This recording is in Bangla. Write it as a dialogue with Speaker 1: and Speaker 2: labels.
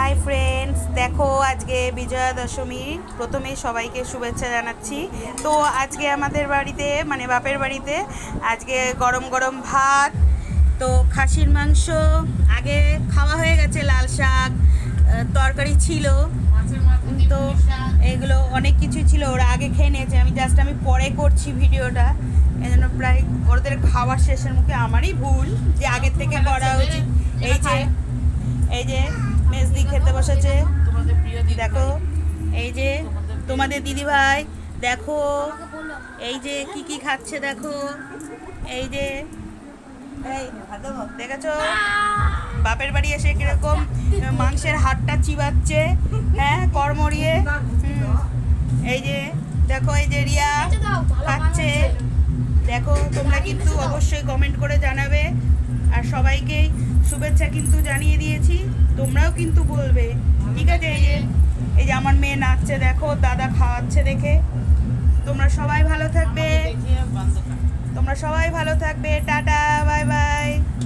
Speaker 1: হাই ফ্রেন্ডস দেখো আজকে বিজয়া দশমী প্রথমেই সবাইকে শুভেচ্ছা জানাচ্ছি। তো আজকে আমাদের বাড়িতে মানে বাপের বাড়িতে আজকে গরম গরম ভাত তো খাসির মাংস আগে খাওয়া হয়ে গেছে লাল শাক তরকারি ছিল। তো এগুলো অনেক কিছু ছিল ওরা আগে খেয়ে নিয়েছে। আমি জাস্ট আমি পরে করছি ভিডিওটা। এই জন্য প্রায় ওদের খাওয়ার শেষের মুখে আমারই ভুল যে আগের থেকে করা উচিত। এই যে এই যে মেজদি খেতে বসেছে।
Speaker 2: তোমাদের প্রিয় দিদি
Speaker 1: দেখো এই যে তোমাদের দিদি ভাই দেখো এই যে কি কি খাচ্ছে দেখো এই যে এই দেখেছ? বাপের বাড়ি এসে কীরকম মাংসের হাড়টা চিবাচ্ছে হ্যাঁ কর্মরিয়ে হুম। এই যে দেখো এই যে রিয়া খাচ্ছে। দেখো তোমরা কিন্তু অবশ্যই কমেন্ট করে জানাবে। আর সবাইকেই শুভেচ্ছা কিন্তু জানিয়ে দিয়েছি তোমরাও কিন্তু বলবে ঠিক আছে এই যে এই যে আমার মেয়ে নাচছে দেখো দাদা খাওয়াচ্ছে দেখে। তোমরা সবাই ভালো থাকবে। তোমরা সবাই ভালো থাকবে টাটা